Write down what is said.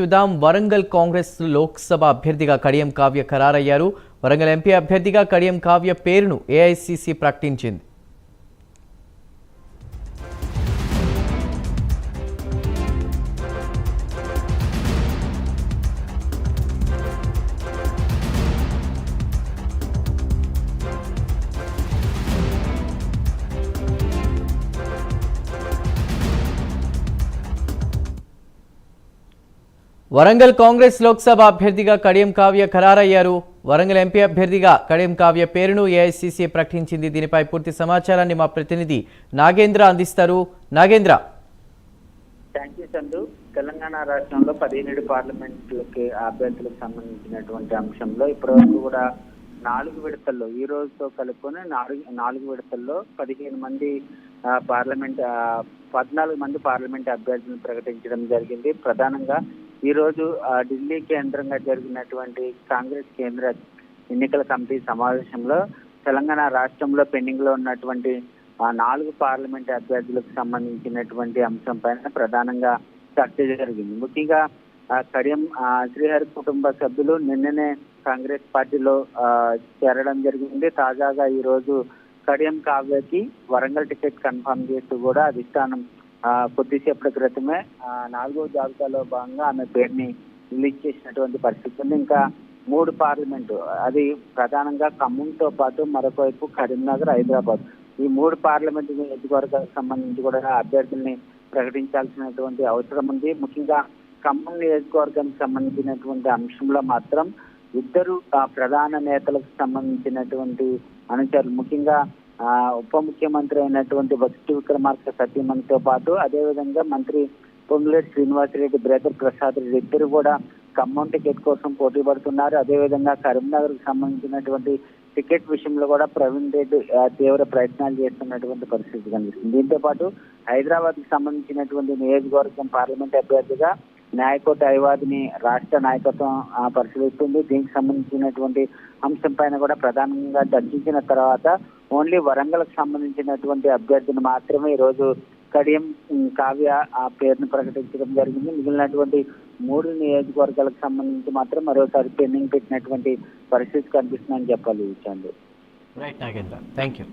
చూద్దాం. వరంగల్ కాంగ్రెస్ లోక్సభ అభ్యర్థిగా కడియం కావ్య ఖరారయ్యారు. వరంగల్ ఎంపీ అభ్యర్థిగా కడియం కావ్య పేరును ఏఐసిసి ప్రకటించింది. వరంగల్ కాంగ్రెస్ లోక్సభ అభ్యర్థిగా కడియం కావ్య ఖరారయ్యారు. వరంగల్ ఎంపీ అభ్యర్థిగా కడియం కావ్య పేరును ఏఐసిసి ప్రకటించింది. దీనిపై పూర్తి సమాచారాన్ని మా ప్రతినిధి నాగేంద్ర అందిస్తారు. నాగేంద్ర. తెలంగాణ రాష్ట్రంలో పదిహేడు పార్లమెంట్లకి అభ్యర్థులకు సంబంధించినటువంటి అంశంలో ఇప్పటివరకు కూడా నాలుగు విడతల్లో ఈ రోజుతో కలుపుకొని నాలుగు నాలుగు విడతల్లో పదిహేను మంది పార్లమెంట్ పద్నాలుగు మంది పార్లమెంట్ అభ్యర్థులను ప్రకటించడం జరిగింది. ప్రధానంగా ఈ రోజు ఢిల్లీ కేంద్రంగా జరిగినటువంటి కాంగ్రెస్ కేంద్ర ఎన్నికల కమిటీ సమావేశంలో తెలంగాణ రాష్ట్రంలో పెండింగ్లో ఉన్నటువంటి నాలుగు పార్లమెంట్ అభ్యర్థులకు సంబంధించినటువంటి అంశం పైన ప్రధానంగా చర్చ జరిగింది. ముఖ్యంగా ఆ, కడియం శ్రీహరి కుటుంబ సభ్యులు నిన్ననే కాంగ్రెస్ పార్టీలో చేరడం జరిగింది. తాజాగా ఈ రోజు కడియం కావ్యకి వరంగల్ టికెట్ కన్ఫర్మ్ చేస్తూ కూడా అధిష్టానం కొద్దిసేపటి క్రితమే ఆ, నాలుగో జాబితాలో భాగంగా ఆమె పేరుని రిలీజ్ చేసినటువంటి పరిస్థితి ఉంది. ఇంకా మూడు పార్లమెంటు అది ప్రధానంగా ఖమ్మంతో పాటు మరొక వైపు కరీంనగర్ హైదరాబాద్. ఈ మూడు పార్లమెంటు నియోజకవర్గాలకు సంబంధించి కూడా అభ్యర్థుల్ని ప్రకటించాల్సినటువంటి అవసరం ఉంది. ముఖ్యంగా ఖమ్మం నియోజకవర్గానికి సంబంధించినటువంటి అంశంలో మాత్రం ఇద్దరు ఆ, ప్రధాన నేతలకు సంబంధించినటువంటి అనుచరులు ముఖ్యంగా ఉప ముఖ్యమంత్రి అయినటువంటి వసతి విక్రమార్క సతీమణితో పాటు అదేవిధంగా మంత్రి పొంగులేటి శ్రీనివాసరెడ్డి బ్రేదర్ ప్రసాద్ రెడ్డి ఇద్దరు కూడా ఖమ్మం టికెట్ కోసం పోటీ పడుతున్నారు. అదేవిధంగా కరీంనగర్కు సంబంధించినటువంటి టికెట్ విషయంలో కూడా ప్రవీణ్ రెడ్డి తీవ్ర ప్రయత్నాలు చేస్తున్నటువంటి పరిస్థితి కనిపిస్తుంది. దీంతో పాటు హైదరాబాద్కి సంబంధించినటువంటి నియోజకవర్గం పార్లమెంట్ అభ్యర్థిగా న్యాయకోట అవివాదిని రాష్ట్ర నాయకత్వం పరిశీలిస్తుంది. దీనికి సంబంధించినటువంటి అంశం పైన కూడా ప్రధానంగా చర్చించిన తర్వాత ఓన్లీ వరంగల్కి సంబంధించినటువంటి అభ్యర్థిని మాత్రమే ఈ రోజు కడియం కావ్య ఆ పేరును ప్రకటించడం జరిగింది. మిగిలినటువంటి మూడు నియోజకవర్గాలకు సంబంధించి మాత్రం మరోసారి పెండింగ్ పెట్టినటువంటి పరిస్థితి కనిపిస్తుందని చెప్పాలి Chandu right Nagendra. Thank you